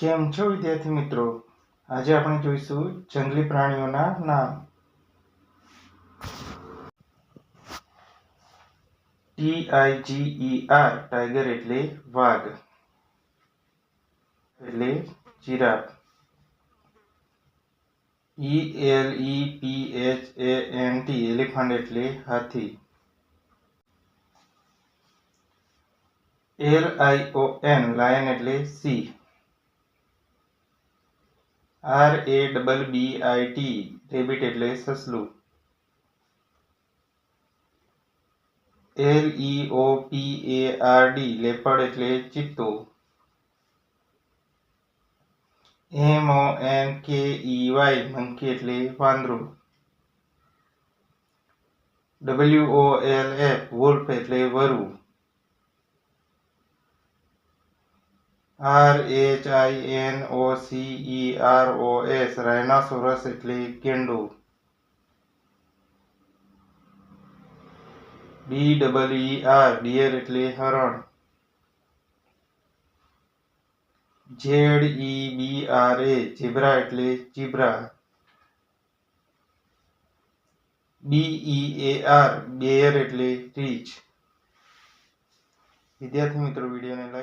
કેમ છો વિદ્યાર્થી મિત્રો આજે આપણે જોઈશું જંગલી પ્રાણીઓના નામ T I G E R tiger એટલે વાઘ એટલે giraffe E L E P H A N T elephant એટલે હાથી L I O N lion એટલે C R A W D I T rabbit એટલે સસલું L E O P A R D leopard એટલે ચિત્તો M O N K E Y માંકી એટલે વાંદરો W O L F wolf એટલે વરુ R H I N O C E R O S rhinoceros इटली केंडू D double E R deer इटली हरण Z E B R A zebra इटली zebra A R bear bear એટલે विद्यार्थी मित्रों वीडियो ने लाइक